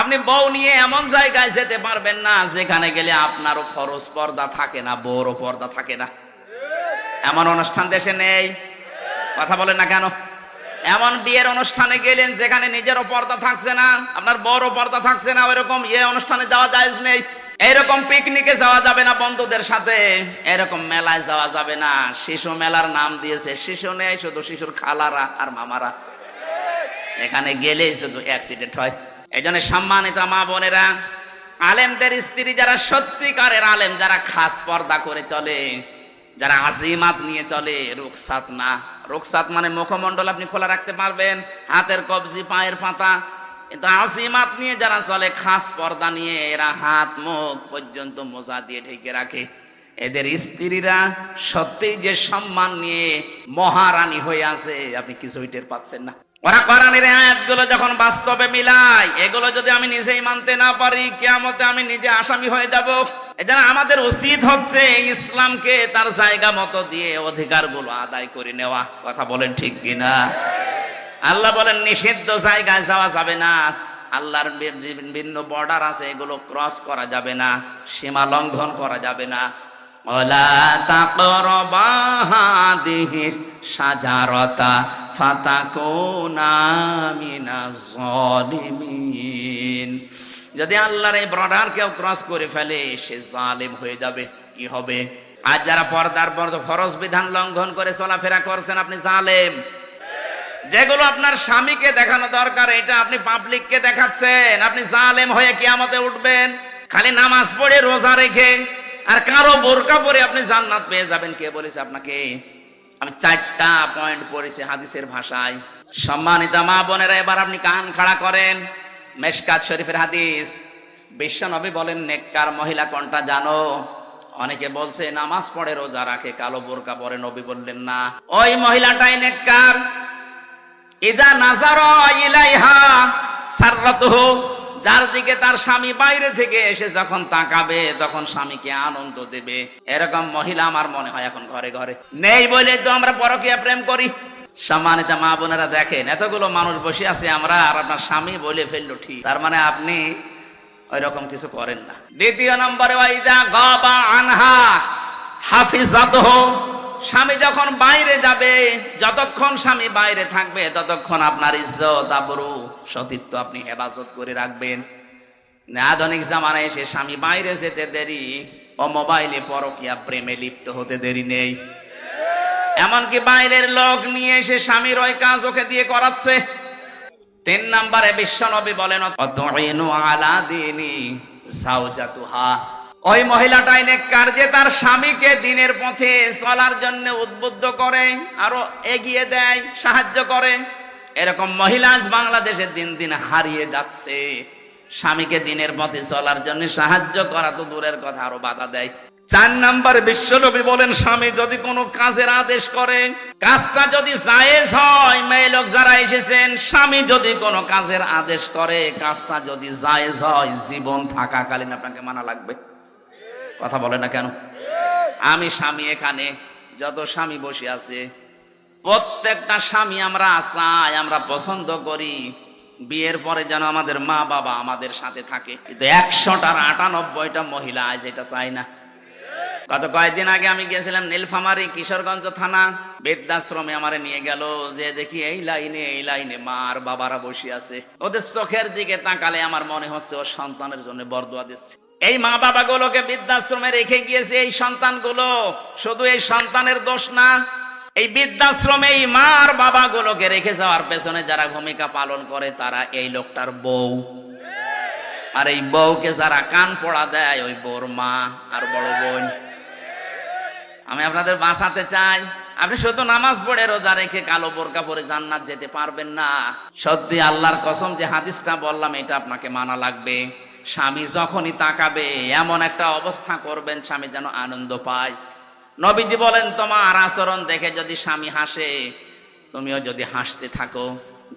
আপনি বউ নিয়ে এমন জায়গায় যেতে পারবেন না, যেখানে গেলে আপনারও ফরজ পর্দা থাকে না, বউরও পর্দা থাকে না। এমন অনুষ্ঠান দেশে নেই? কথা বলেন না কেন? এমন বিয়ের অনুষ্ঠানে গেলেন যেখানে নিজেরও পর্দা থাকছে না, আপনার বড় পর্দা থাকছে না, ওইরকম ইয়ে অনুষ্ঠানে যাওয়া জায়েজ নেই। এইরকম পিকনিকে যাওয়া যাবে না বন্ধুদের সাথে, এরকম মেলায় যাওয়া যাবে না। শিশু মেলার নাম দিয়েছে, শিশু নেই, শুধু শিশুর খালারা আর মামারা। এখানে গেলেই শুধু অ্যাক্সিডেন্ট হয়। এই সম্মানিত মা বোনেরা, আলেমদের স্ত্রী যারা সত্যিকারের আলেম, যারা খাস পর্দা করে চলে, যারা আজিমাত নিয়ে চলে রুকসাত না। রুকসাত মানে মুখমণ্ডল আপনি খোলা রাখতে পারবেন, হাতের কবজি, পায়ের পাতা। কিন্তু আজিমাত নিয়ে যারা চলে, খাস পর্দা নিয়ে, এরা হাত, মুখ পর্যন্ত মোজা দিয়ে ঢেকে রাখে। এদের স্ত্রীরা সত্যিই যে সম্মান নিয়ে মহারানী হয়ে আছে, আপনি কিছুই টের পাচ্ছেন না। ওরা কোরআনের আয়াতগুলো যখন বাস্তবে মিলাই এগুলো যদি আমি নিজেই মানতে না পারি, কিয়ামতে আমি নিজে আসামি হয়ে যাব। এজন্য আমাদের উচিত হচ্ছে ইসলামকে তার জায়গা মতো দিয়ে অধিকারগুলো আদায় করে নেওয়া। কথা বলেন ঠিক কিনা? আল্লাহ বলেন, নিষিদ্ধ জায়গায় যাওয়া যাবে না। আল্লাহর বিভিন্ন বর্ডার আছে, এগুলো ক্রস করা যাবে না। সীমা লঙ্ঘন করা যাবে না। ফাতাকুনা মিনাজ জালিমিন। যদি আল্লাহর এই বর্ডার কেউ ক্রস করে ফেলে, সে জালিম হয়ে যাবে। কি হবে? আর যারা পর্দার পর ফরজ বিধান লঙ্ঘন করে চলাফেরা করছেন, আপনি জালেম। যেগুলো আপনার স্বামীকে দেখানো দরকার, এটা আপনি পাবলিককে দেখাচ্ছেন। আপনি জালেম হয়ে কিয়ামতে উঠবেন। খালি নামাজ পড়ে রোজা রেখে আর কারও বোরকা পরে আপনি জান্নাত পেয়ে যাবেন। কে বলেছে আপনাকে? আমি চারটা পয়েন্ট পড়েছি হাদিসের ভাষায়। সম্মানিত মা বোনেরা, এবার আপনি কান খাড়া করেন। মেশকাত শরীফের হাদিস। বিশ্ব নবী বলেন, নেককার মহিলা কোনটা জানো? অনেকে বলছে, নামাজ পড়ে, রোজা রাখে, কালো বোরকা পরে। নবী বললেন, না। ওই মহিলাটাই নেককার। ইদা নাজার ইলাইহা সাররাতুহু। যার দিকে তার স্বামী বাইরে থেকে এসে যখন তাকাবে, তখন স্বামীকে আনন্দ দেবে। এরকম মহিলা আমার মনে হয় এখন ঘরে ঘরে। নেই বলে তো আমরা পরকীয়া প্রেম করি। সম্মানিত মা বোনেরা দেখেন, এতগুলো মানুষ বসে আছে আমরা আর আপনার স্বামী বলে ফেলল ঠিক। তার মানে আপনি ওই রকম কিছু করেন না। দ্বিতীয় নম্বরে, ওয়াইদা গাবা আনহা হাফিজাতহু। স্বামী যখন বাইরে যাবে, যতক্ষণ স্বামী বাইরে থাকবে, ততক্ষণ আপনার ইজ্জত, আবরু, সতীত্ব আপনি হেফাজত করে রাখবেন। আধুনিক জামানায় এসে স্বামী বাইরে যেতে দেরি ও মোবাইলে পরকিয়া প্রেমে লিপ্ত হতে দেরি নেই। এমনকি বাইরের লোক নিয়ে এসে স্বামীর ওই কাজ ওকে দিয়ে করাচ্ছে। তিন নম্বরে বিশ্বনবী বলেন আলা দিনি সাউজাতুহা। ওই মহিলাটাই নেককার যে তার স্বামীকে দিনের পথে চলার জন্য উদ্বুদ্ধ করে, আরও এগিয়ে দেয়, সাহায্য করে। এরকম মহিলা আজ বাংলাদেশে দিন দিন হারিয়ে যাচ্ছে। স্বামীকে দিনের পথে চলার জন্য সাহায্য করা তো দূরের কথা, আরও বাধা দেয়। চার নাম্বার বিশ্বনবী বলেন, স্বামী যদি কোনো কাজের আদেশ করে, কাজটা যদি জায়েজ হয়, মেয়ে লোক যারা এসেছেন, স্বামী যদি কোনো কাজের আদেশ করে, কাজটা যদি জায়েজ হয়, জীবন থাকাকালীন আপনাকে মানা লাগবে। কথা বলে না কেন? আমি স্বামী এখানে, যত স্বামী বসে আছে, প্রত্যেকটা স্বামী আমরা চাই, আমরা পছন্দ করি। বিয়ের পরে যেন আমাদের মা বাবা আমাদের সাথে থাকে। কিন্তু একশোটার আটানব্বইটা মহিলা আজ এটা চাই না। গত কয়েকদিন আগে আমি গিয়েছিলাম নীলফামারী কিশোরগঞ্জ থানা, বৃদ্ধাশ্রমে আমারে নিয়ে গেল, যে দেখি এই লাইনে এই লাইনে মা আর বাবারা বসে আছে। ওদের চোখের দিকে তাকালে আমার মনে হচ্ছে ও সন্তানের জন্য বরদোয়া দিচ্ছে। এই মা বাবা গুলোকে বৃদ্ধাশ্রমে রেখে গিয়েছে এই সন্তানগুলো। শুধু এই সন্তানের দোষ না, এই বৃদ্ধাশ্রমে এই মা আর বাবা গুলোকে রেখে যাওয়ার পেছনে যারা ভূমিকা পালন করে তারা এই লোকটার বউ। আর এই বউকে যারা কান পড়া দেয়, ওই বউর মা আর বড় বোন। আমি আপনাদের বাঁচাতে চাই। আপনি শুধু নামাজ পড়ে রোজা রেখে কালো বোরকা পরে জান্নাত যেতে পারবেন না। সত্যি আল্লাহর কসম যে হাদিসটা বললাম, এটা আপনাকে মানা লাগবে। স্বামী যখনই তাকাবে, এমন একটা অবস্থা করবেন, স্বামী যেন আনন্দ পায়। নবীজি বলেন, তোমার আচরণ দেখে যদি স্বামী হাসে, তুমিও যদি হাসতে থাকো,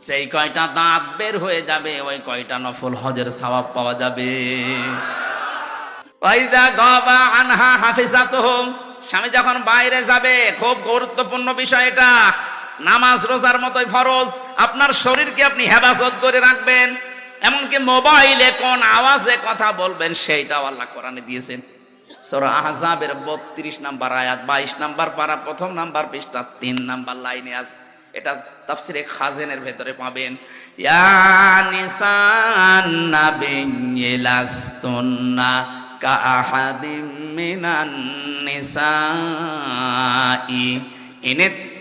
যেই কয়টা দাঁত বের হয়ে যাবে, ওই কয়টা নফল হজের সওয়াব পাওয়া যাবে। স্বামী যখন বাইরে যাবে, খুব গুরুত্বপূর্ণ বিষয় এটা, নামাজ রোজার মতোই ফরজ, আপনার শরীরকে আপনি হেফাজত করে রাখবেন। এমনকি মোবাইলে কোন আওয়াজে কথা বলবেন সেইটাও আল্লাহ কোরআনে দিয়েছেন। সূরা আহজাবের 32 নাম্বার আয়াত 22 নাম্বার পারা, প্রথম নাম্বার পৃষ্ঠা 3 নাম্বার লাইনে আছে এটা তাফসিরে খাজেনের ভেতরে পাবেন। কাআহাদিম মিনান নিসাই ইন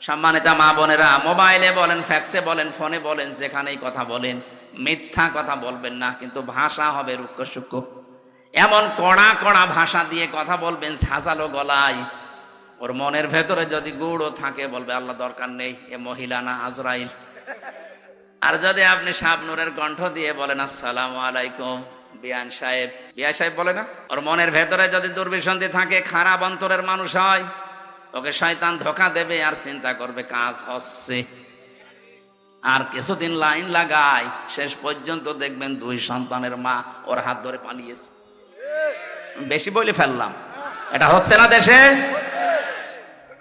সম্মানিতা মা বোনেরা, মোবাইলে বলেন, ফ্যাক্সে বলেন, ফোনে বলেন, যেখানেই কথা বলেন, মিথ্যা কথা বলবেন না, কিন্তু ভাষা হবে রুক্ষ সূক্ষ্ম। এমন কড়া কড়া ভাষা দিয়ে কথা বলবেন, ঝাঁঝালো গলায়। ওর মনের ভেতরে যদি গুড়ও থাকে, বলবে, আল্লাহ, দরকার নেই, এ মহিলা না, আজরাইল। আর যদি আপনি শাবনুরের কণ্ঠ দিয়ে বলেন, আসসালাম আলাইকুম, বিয়ান সাহেব। বিয়া সাহেব বলে না, ওর মনের ভেতরে যদি দুর্বিসন্ধি থাকে, খারাপ অন্তরের মানুষ হয়। ওকে শয়তান ধোকা দেবে আর চিন্তা করবে কাজ হচ্ছে। আর কিছুদিন লাইন লাগায়, শেষ পর্যন্ত দেখবেন দুই সন্তানের মা ওর হাত ধরে পালিয়েছে। বেশি বলে ফেললাম। এটা হচ্ছে না দেশে?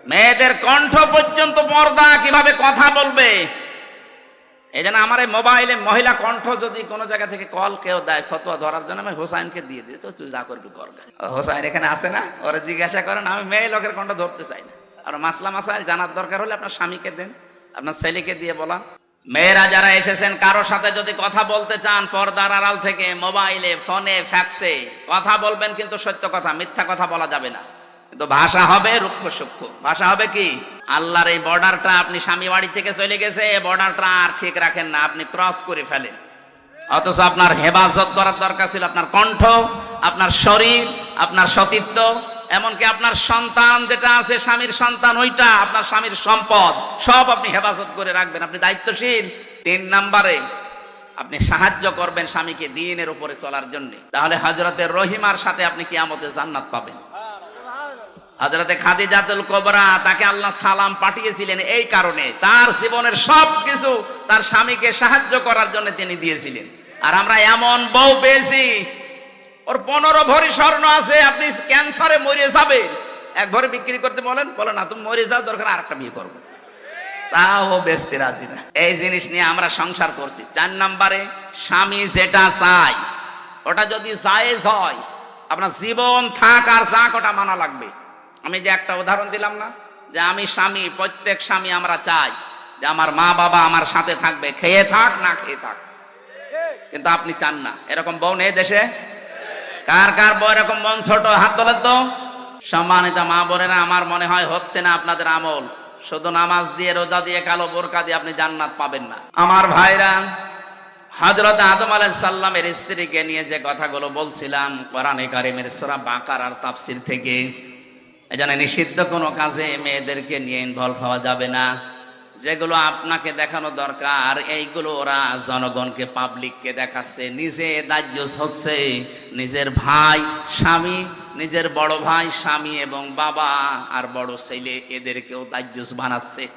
মেয়েদের কণ্ঠ পর্যন্ত পর্দা কীভাবে কথা বলবে? এই জন্য আমার এই মোবাইলে মহিলা কণ্ঠ যদি কোনো জায়গা থেকে কল কেউ দেয়, ফতোয়া ধরার জন্য আমি হোসাইনকে দিয়ে দিই, তো তুই যা করবি কর হোসাইন এখানে আসে না? ওরা জিজ্ঞাসা করেন, আমি মেয়ে লোকের কণ্ঠ ধরতে চাই না। আর মাসলা মাসাইল জানার দরকার হলে আপনার স্বামীকে দেন, আপনার ছেলেকে দিয়ে বলা মেয়েরা যারা এসেছেন, কারও সাথে যদি কথা বলতে চান, পর্দার আড়াল থেকে মোবাইলে, ফোনে, ফ্যাক্সে, কথা বলবেন কিন্তু সত্য কথা, মিথ্যা কথা বলা যাবে না। কিন্তু ভাষা হবে রুক্ষ সূক্ষ্ম। ভাষা হবে কি? আল্লাহর এই বর্ডারটা আপনি স্বামী বাড়ি থেকে চলে গেছে বর্ডারটা আর ঠিক রাখেন না, আপনি ক্রস করে ফেলেন। অথচ আপনার হেফাজত করার দরকার ছিল আপনার কণ্ঠ, আপনার শরীর, আপনার সতীত্ব, এমনকি আপনার সন্তান যেটা আছে, স্বামীর সন্তান ওইটা, আপনার স্বামীর সম্পদ, সব আপনি হেফাজত করে রাখবেন। আপনি দায়িত্বশীল। তিন নাম্বারে, আপনি সাহায্য করবেন স্বামীকে দিনের উপরে চলার জন্য। তাহলে হজরতের রহিমার সাথে আপনি কিয়ামতে জান্নাত পাবেন। হজরতে খাদিজাতুল কোবরা তাকে আল্লাহ সালাম পাঠিয়েছিলেন এই কারণে। তার জীবনের সব কিছু তার স্বামীকে সাহায্য করার জন্য তিনি দিয়েছিলেন। আর আমরা এমন বউ পেয়েছি, ওর পনেরো ভরি স্বর্ণ আছে, আপনি ক্যান্সারে মরে যাবেন। এক ভরি বিক্রি করতে বলেন বলে না, তুমি মরে যাও, দরকার আর একটা বিয়ে করব। তাও বেচতে রাজি না। এই জিনিস নিয়ে আমরা সংসার করছি। চার নাম্বারে, স্বামী যেটা চায়, ওটা যদি জায়েজ হয়, আপনার জীবন থাক আর যাক, ওটা মানা লাগবে। আমি যে একটা উদাহরণ দিলাম না, যে আমি স্বামী, প্রত্যেক স্বামী আমরা চাই যে আমার মা বাবা আমার সাথে থাকবে, খেয়ে থাক না খেয়ে থাক। কিন্তু আপনি চান না। এরকম বউ নেই দেশে? কার কার বউ এরকম মন ছোট, হাত তোলেন তো। সম্মানিত মা বোনেরা, আমার মনে হয় হচ্ছে না আপনাদের আমল। শুধু নামাজ দিয়ে, রোজা দিয়ে, কালো বোরকা দিয়ে আপনি জান্নাত পাবেন না। আমার ভাইরা হজরত আদম আলাইসাল্লামের স্ত্রীকে নিয়ে যে কথাগুলো বলছিলাম, কোরআনে কারিমের সোরা বাকার আর তাফসির থেকে এজন্য নিষিদ্ধ কোনো কাজে মেয়েদেরকে নিয়ে ইনভলভ হওয়া যাবে না। যেগুলো আপনাকে দেখানো দরকার, এইগুলো ওরা জনগণকে পাবলিককে দেখাচ্ছে। নিজে দাহ্য হচ্ছে, নিজের ভাই, স্বামী, নিজের বড় ভাই, স্বামী এবং বাবা আর বড় ছেলে এদেরকেও দাহ্যস বানাচ্ছে।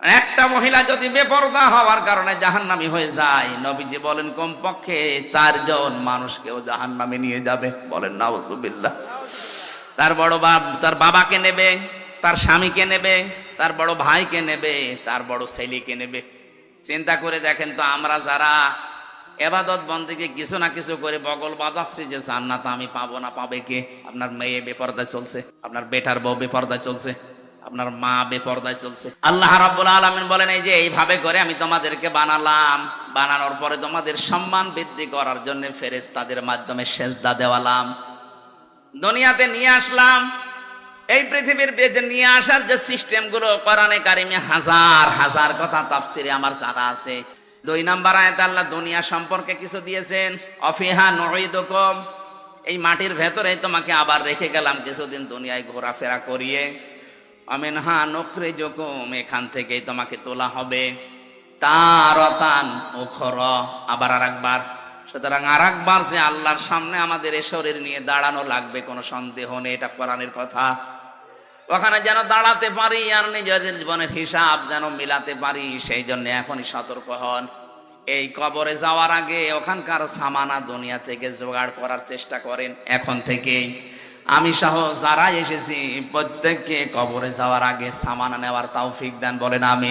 একটা মহিলা যদি বেপরদা হওয়ার কারণে জাহান্নামি হয়ে যায়, নবীজি বলেন, কমপক্ষে চারজন মানুষকেও জাহান্নামে নিয়ে যাবে। বলেন, নাউজুবিল্লাহ। তার বড় বাপ, তার বাবাকে নেবে, তার স্বামীকে নেবে, তার বড় ভাইকে নেবে, তার বড় ছেলেকে নেবে। চিন্তা করে দেখেন তো আমরা যারা এবাদত বন্দিকে কিছু না কিছু করে বগল বাজাচ্ছি যে জান্নাত আমি পাবো না, পাবে কে? আপনার মেয়ে বেপর্দা চলছে, আপনার বেটার বউ বেপর্দা চলছে, আপনার মা বেপর্দায় চলছে। আল্লাহ রাব্বুল আলামিন বলেন, এই যে এইভাবে করে আমি তোমাদেরকে বানালাম, বানানোর পরে তোমাদের সম্মান বৃদ্ধি করার জন্য ফেরেশতাদের মাধ্যমে সেজদা দেওয়ালাম। দুনিয়াতে নিয়ে আসলাম, এই পৃথিবীর বেজে নিয়ে আসার যে সিস্টেমগুলো, কোরআনে কারিমে হাজার হাজার কথা তাফসিরে আমার জানা আছে। দুই নাম্বার আয়াত আল্লাহ দুনিয়া সম্পর্কে কিছু দিয়েছেন, অফিহা নুঈদুকুম, এই মাটির ভেতরে তোমাকে আবার রেখে গেলাম কিছুদিন দুনিয়ায় ঘোরাফেরা করিয়ে। আমিনহা নখরিজুকুম, এখান থেকেই তোমাকে তোলা হবে। তারতান উখর, আবার আর একবার সুতরাং আর একবার যে আল্লাহর সামনে আমাদের এ শরীর নিয়ে দাঁড়ানো লাগবে, কোনো সন্দেহ নেই, এটা কোরআনের কথা। ওখানে যেন দাঁড়াতে পারি আর নিজেদের জীবনের হিসাব যেন মিলাতে পারি, সেই জন্য এখনই সতর্ক হন। এই কবরে যাওয়ার আগে ওখানকার সামানা দুনিয়া থেকে জোগাড় করার চেষ্টা করেন এখন থেকেই। আমি সহ যারা এসেছি, প্রত্যেককে কবরে যাওয়ার আগে সামানা নেওয়ার তৌফিক দেন, বলেন আমি